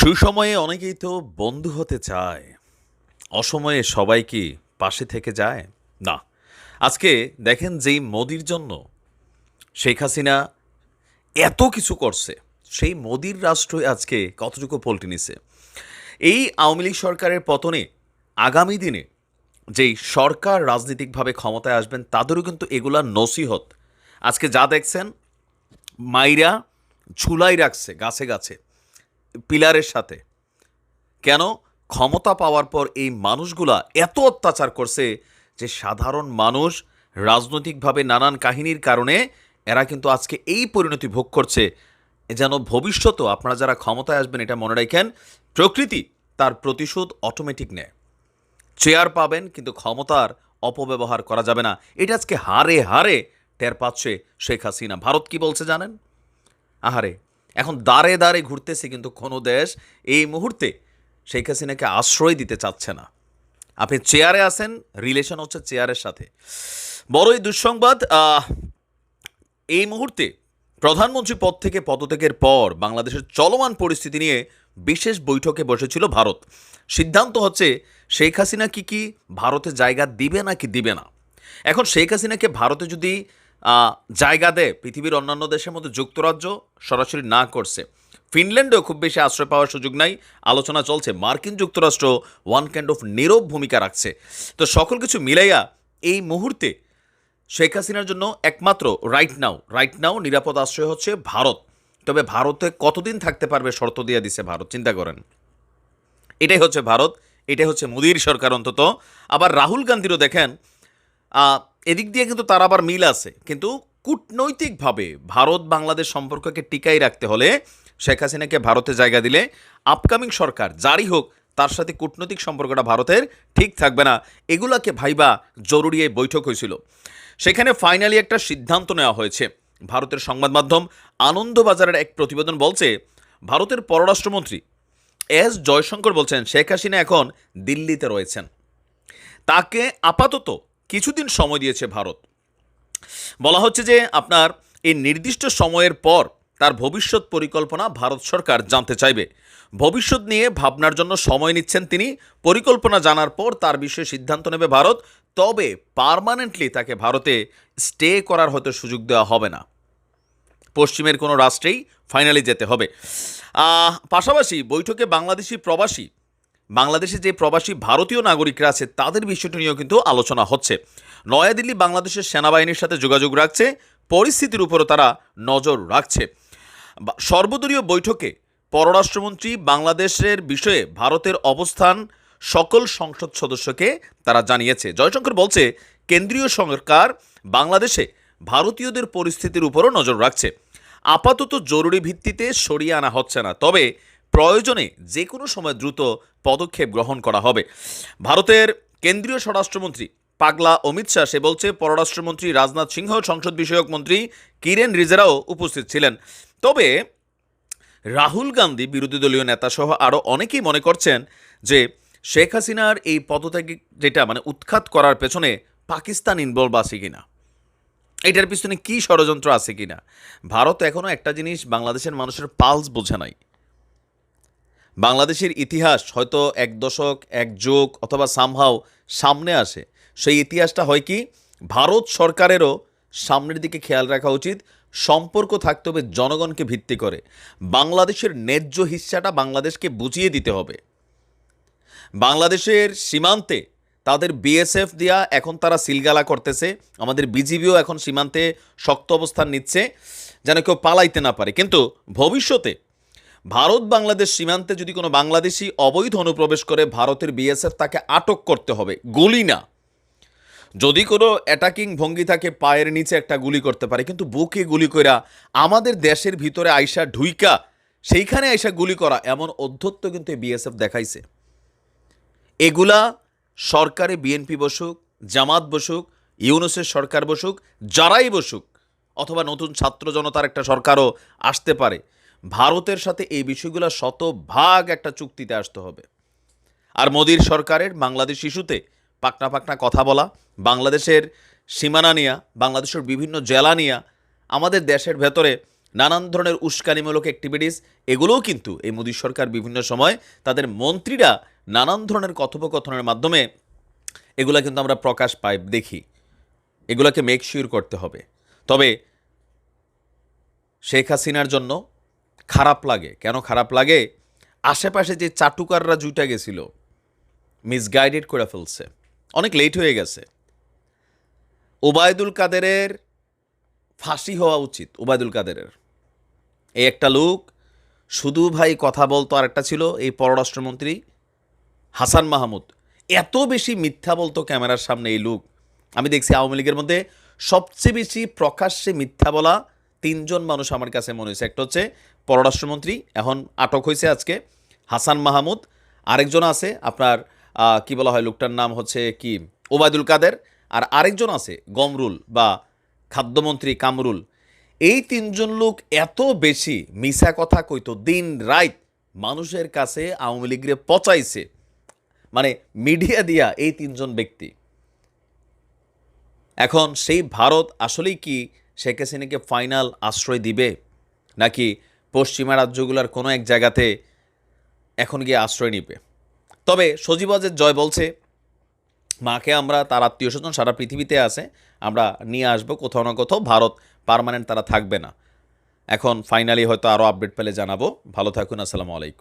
সুসময়ে অনেকেই তো বন্ধু হতে চায়। অসময়ে সবাই কি পাশে থেকে যায়? না। আজকে দেখেন যেই মোদির জন্য শেখ হাসিনা এত কিছু করছে, সেই মোদির রাষ্ট্র আজকে কতটুকু পল্টি নিছে? এই আওয়ামী লীগ সরকারের পতনে আগামী দিনে যেই সরকার রাজনৈতিকভাবে ক্ষমতায় আসবেন, তাদেরও কিন্তু এগুলা নসিহত। আজকে যা দেখছেন, মাইরা ঝুলাই রাখছে গাছে গাছে। পিলারের সাথে। কেন? ক্ষমতা পাওয়ার পর এই মানুষগুলা এত অত্যাচার করছে যে সাধারণ মানুষ রাজনৈতিকভাবে নানান কাহিনীর কারণে এরা কিন্তু আজকে এই পরিণতি ভোগ করছে। যেন ভবিষ্যতেও আপনারা যারা ক্ষমতায় আসবেন এটা মনে রাখেন, প্রকৃতি তার প্রতিশোধ অটোমেটিক নেয়। চেয়ার পাবেন কিন্তু ক্ষমতার অপব্যবহার করা যাবে না। এটা আজকে হারে হারে টের পাচ্ছে শেখ হাসিনা। ভারত কি বলছে জানেন? আহারে এখন দাঁড়ে দাঁড়ে ঘুরতেছে কিন্তু কোনো দেশ এই মুহূর্তে শেখ হাসিনাকে আশ্রয় দিতে চাচ্ছে না। আপনি চেয়ারে আছেন রিলেশন হচ্ছে চেয়ারের সাথে। বড়ই দুঃসংবাদ এই মুহূর্তে প্রধানমন্ত্রী পদ থেকে পদত্যাগের পর বাংলাদেশের চলমান পরিস্থিতি নিয়ে বিশেষ বৈঠকে বসেছিল ভারত। সিদ্ধান্ত হচ্ছে শেখ হাসিনা কি কি ভারতে জায়গা দিবে নাকি দিবে না। এখন শেখ হাসিনাকে ভারতে যদি আহ, জায়গা দেয় পৃথিবীর অন্যান্য দেশের মধ্যে যুক্তরাজ্য সরাসরি না করছে। ফিনল্যান্ডেও খুব বেশি আশ্রয় পাওয়ার সুযোগ নাই। আলোচনা চলছে মার্কিন যুক্তরাষ্ট্র ওয়ান কাইন্ড অফ নীরব ভূমিকা রাখছে। তো সকল কিছু মিলাইয়া এই মুহূর্তে শেখ হাসিনার জন্য একমাত্র রাইট নাও রাইট নাও নিরাপদ আশ্রয় হচ্ছে ভারত। তবে ভারতে কতদিন থাকতে পারবে শর্ত দিয়ে দিছে ভারত? চিন্তা করেন। এটাই হচ্ছে ভারত এটাই হচ্ছে মোদির সরকার অন্তত। আবার রাহুল গান্ধীরও দেখেন এদিক দিয়ে কিন্তু তার আবার মিল আছে। কিন্তু কূটনৈতিকভাবে ভারত বাংলাদেশ সম্পর্ককে টিকাই রাখতে হলে শেখ হাসিনাকে ভারতে জায়গা দিলে আপকামিং সরকার, যারই হোক, তার সাথে কূটনৈতিক সম্পর্কটা ভারতের ঠিক থাকবে না। এগুলাকে ভাইবা জরুরি এই বৈঠক হয়েছিল। সেখানে ফাইনালি একটা সিদ্ধান্ত নেওয়া হয়েছে। ভারতের সংবাদ মাধ্যম আনন্দবাজারের এক প্রতিবেদন বলছে, ভারতের পররাষ্ট্রমন্ত্রী এস জয়শঙ্কর বলছেন, শেখ হাসিনা এখন দিল্লিতে রয়েছেন। তাকে আপাতত কিছুদিন সময় দিয়েছে ভারত। বলা হচ্ছে যে আপনার এই নির্দিষ্ট সময়ের পর তার ভবিষ্যৎ পরিকল্পনা ভারত সরকার জানতে চাইবে। ভবিষ্যৎ নিয়ে ভাবনার জন্য সময় নিচ্ছেন তিনি। পরিকল্পনা জানার পর তার বিষয়ে সিদ্ধান্ত নেবে ভারত। তবে পার্মানেন্টলি তাকে ভারতে স্টে করার হয়তো সুযোগ দেওয়া হবে না। পশ্চিমের কোনো রাষ্ট্রেই ফাইনালি যেতে হবে। পাশাপাশি বৈঠকে বাংলাদেশি প্রবাসী বাংলাদেশে যে প্রবাসী ভারতীয় নাগরিকরা আছে, তাদের বিষয়টি নিয়েও কিন্তু আলোচনা হচ্ছে। নয়াদিল্লি বাংলাদেশের সেনাবাহিনীর সাথে যোগাযোগ রাখছে, পরিস্থিতির উপরও তারা নজর রাখছে। সর্বদলীয় বৈঠকে পররাষ্ট্রমন্ত্রী বাংলাদেশের বিষয়ে ভারতের অবস্থান সকল সংসদ সদস্যকে তারা জানিয়েছে। জয়শঙ্কর বলছে, কেন্দ্রীয় সরকার বাংলাদেশে ভারতীয়দের পরিস্থিতির উপরও নজর রাখছে। আপাতত জরুরি ভিত্তিতে সরিয়ে আনা হচ্ছে না। তবে প্রয়োজনে যে কোনো সময় দ্রুত পদক্ষেপ গ্রহণ করা হবে। ভারতের কেন্দ্রীয় স্বরাষ্ট্রমন্ত্রী পাগলা অমিত শাহ সে বলছে, পররাষ্ট্রমন্ত্রী রাজনাথ সিংহ সংসদ বিষয়ক মন্ত্রী কিরেন রিজেরাও উপস্থিত ছিলেন। তবে রাহুল গান্ধী, বিরোধী দলীয় নেতাসহ আরও অনেকেই মনে করছেন যে শেখ হাসিনার এই পদত্যাগ যেটা মানে উৎখাত করার পেছনে পাকিস্তান ইনভলভ আছে কিনা। এটার পিছনে কি ষড়যন্ত্র আছে কিনা? ভারত এখনও একটা জিনিস বাংলাদেশের মানুষের পালস বোঝে নাই। বাংলাদেশের ইতিহাস হয়তো এক দশক, এক যুগ অথবা সামহাও সামনে আসে। সেই ইতিহাসটা হয় কি? ভারত সরকারেরও সামনের দিকে খেয়াল রাখা উচিত, সম্পর্ক থাকতে হবে জনগণকে ভিত্তি করে। বাংলাদেশের ন্যায্য হিস্সাটা বাংলাদেশকে বুঝিয়ে দিতে হবে। বাংলাদেশের সীমান্তে তাদের বিএসএফ দিয়া এখন তারা সিলগালা করতেছে, আমাদের বিজিবিও এখন সীমান্তে শক্ত অবস্থান নিচ্ছে, যেন কেউ পালাইতে না পারে। কিন্তু ভবিষ্যতে ভারত বাংলাদেশ সীমান্তে যদি কোনো বাংলাদেশি অবৈধ অনুপ্রবেশ করে, ভারতের বিএসএফ তাকে আটক করতে হবে। গুলি না। যদি কোনো অ্যাটাকিং ভঙ্গি থাকে পায়ের নিচে একটা গুলি করতে পারে, কিন্তু বুকে গুলি করা আমাদের দেশের ভিতরে আইসা ঢুইকা, সেইখানে আইসা গুলি করা, এমন অধ্যত্ব কিন্তু বিএসএফ দেখাইছে। এগুলা সরকারে বিএনপি বসুক, জামাত বসুক, ইউনুসের সরকার বসুক, যারাই বসুক, অথবা নতুন ছাত্র জনতার একটা সরকারও আসতে পারে। ভারতের সাথে এই বিষয়গুলো শতভাগ একটা চুক্তিতে আসতে হবে। আর মোদির সরকারের বাংলাদেশ ইস্যুতে পাকনা পাকনা কথা বলা, বাংলাদেশের সীমানা নিয়া, বাংলাদেশের বিভিন্ন জেলা নিয়া, আমাদের দেশের ভেতরে নানান ধরনের উস্কানিমূলক অ্যাক্টিভিটিস এগুলোও কিন্তু এই মোদী সরকার বিভিন্ন সময় তাদের মন্ত্রীরা নানান ধরনের কথোপকথনের মাধ্যমে এগুলো কিন্তু আমরা প্রকাশ পাই, দেখি। এগুলোকে মেক শিওর করতে হবে। তবে শেখ হাসিনার জন্য খারাপ লাগে। কেন খারাপ লাগে? আশেপাশে যে চাটুকাররা জুটা গেছিল মিসগাইডেড করে ফেলছে। অনেক লেট হয়ে গেছে। ওবায়দুল কাদেরের ফাঁসি হওয়া উচিত, ওবায়দুল কাদেরের। এই একটা লোক, শুধু ভাই কথা বলতো আর একটা ছিল, এই পররাষ্ট্রমন্ত্রী হাসান মাহমুদ। এত বেশি মিথ্যা বলতো ক্যামেরার সামনে এই লোক। আমি দেখছি আওয়ামী লীগের মধ্যে সবচেয়ে বেশি প্রকাশ্যে মিথ্যা বলা তিনজন মানুষ আমার কাছে মনে হয়েছে। একটা হচ্ছে পররাষ্ট্রমন্ত্রী, এখন আটক হয়েছে আজকে হাসান মাহমুদ। আরেকজন আছে আপনার কি বলা হয় লোকটার নাম হচ্ছে কি? ওবায়দুল কাদের। আর আরেকজন আছে গমরুল বা খাদ্যমন্ত্রী কামরুল। এই তিনজন লোক এত বেশি মিশা কথা কইতো, দিন রাত মানুষের কাছে আওয়ামী লীগরে পচাইছে। মানে মিডিয়া দিয়া এই তিনজন ব্যক্তি। এখন সেই ভারত আসলেই কি শেখ হাসিনাকে ফাইনাল আশ্রয় দিবে নাকি পশ্চিমা রাজ্যগুলোর কোনো এক জায়গাতে এখন গিয়ে আশ্রয় নিবে? তবে সজীবাজের জয় বলছে, মাকে আমরা, তার আত্মীয় স্বজন সারা পৃথিবীতে আছে, আমরা নিয়ে আসব, কোথাও না কোথাও ভারত পার্মানেন্ট তারা থাকবে না। এখন ফাইনালি হয়তো আরও আপডেট পেলে জানাব। ভালো থাকুন, আসসালামু আলাইকুম।